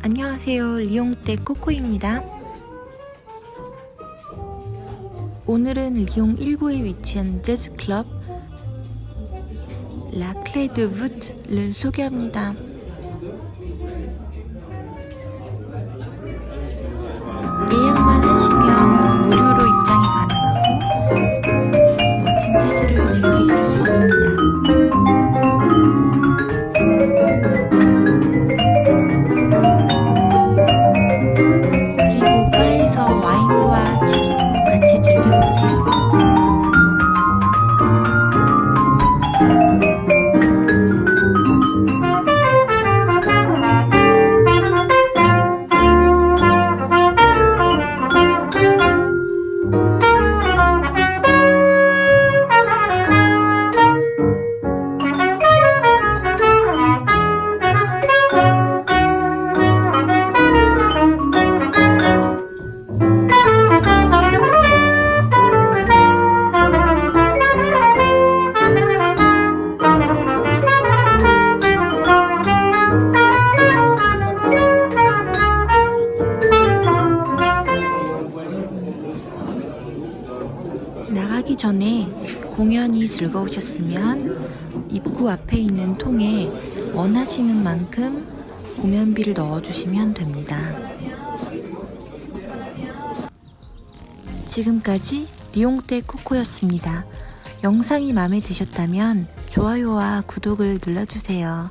안녕하세요. 리옹떼 코코입니다. 오늘은 리옹 1구에 위치한 재즈 클럽 라클레드 부트를 소개합니다. 예약만 하시면 무료로 입장이 가능하고 멋진 재즈를 즐기실 수 있습니다. 나가기 전에 공연이 즐거우셨으면 입구 앞에 있는 통에 원하시는 만큼 공연비를 넣어주시면 됩니다. 지금까지 리옹떼 코코였습니다. 영상이 마음에 드셨다면 좋아요와 구독을 눌러주세요.